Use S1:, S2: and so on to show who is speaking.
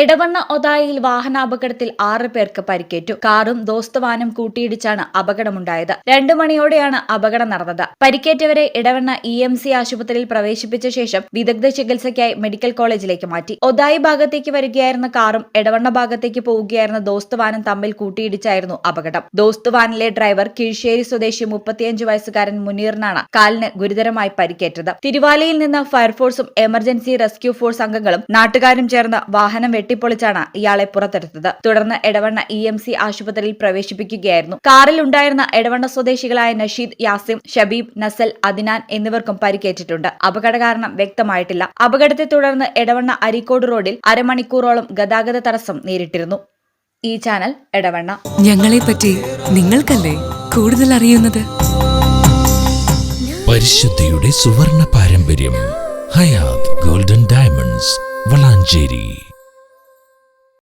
S1: എടവണ്ണ ഒതായിൽ വാഹനാപകടത്തിൽ ആറ് പേർക്ക് പരിക്കേറ്റു. കാറും ദോസ്തവാനും കൂട്ടിയിടിച്ചാണ് അപകടമുണ്ടായത്. രണ്ടു മണിയോടെയാണ് അപകടം നടന്നത്. പരിക്കേറ്റവരെ ഇടവണ്ണ ഇ എം സി ആശുപത്രിയിൽ പ്രവേശിപ്പിച്ച ശേഷം വിദഗ്ധ ചികിത്സയ്ക്കായി മെഡിക്കൽ കോളേജിലേക്ക് മാറ്റി. ഒതായി ഭാഗത്തേക്ക് വരികയായിരുന്ന കാറും എടവണ്ണ ഭാഗത്തേക്ക് പോവുകയായിരുന്ന ദോസ്തവാനും തമ്മിൽ കൂട്ടിയിടിച്ചായിരുന്നു അപകടം. ദോസ്തവാനിലെ ഡ്രൈവർ കീഴ്ശ്ശേരി സ്വദേശി മുപ്പത്തിയഞ്ച് വയസ്സുകാരൻ മുനീറിനാണ് കാലിന് ഗുരുതരമായി പരിക്കേറ്റത്. തിരുവാലയിൽ നിന്ന് ഫയർഫോഴ്സും എമർജൻസി റെസ്ക്യൂ ഫോഴ്സ് അംഗങ്ങളും നാട്ടുകാരും ചേർന്ന് വാഹനം വെട്ടിപ്പൊളിച്ചാണ് ഇയാളെ പുറത്തെടുത്തത്. തുടർന്ന് എടവണ്ണ ഇ എം സി ആശുപത്രിയിൽ പ്രവേശിപ്പിക്കുകയായിരുന്നു. കാറിൽ ഉണ്ടായിരുന്ന എടവണ്ണ സ്വദേശികളായ നഷീദ് യാസിം ഷബീബ് നസൽ അദിനാൻ എന്നിവർക്കും പരിക്കേറ്റിട്ടുണ്ട്. അപകട കാരണം വ്യക്തമായിട്ടില്ല. അപകടത്തെ തുടർന്ന് എടവണ്ണ അരിക്കോട് റോഡിൽ അരമണിക്കൂറോളം ഗതാഗത തടസ്സം നേരിട്ടിരുന്നു. ഈ ചാനൽ എടവണ്ണ.
S2: ഞങ്ങളെ പറ്റി നിങ്ങൾക്കല്ലേ കൂടുതൽ അറിയുന്നത്?
S3: പരിശുദ്ധിയുടെ സുവർണ പാരമ്പര്യം ഹയാത് ഗോൾഡൻ ഡയമണ്ട്സ് വളാഞ്ചേരി.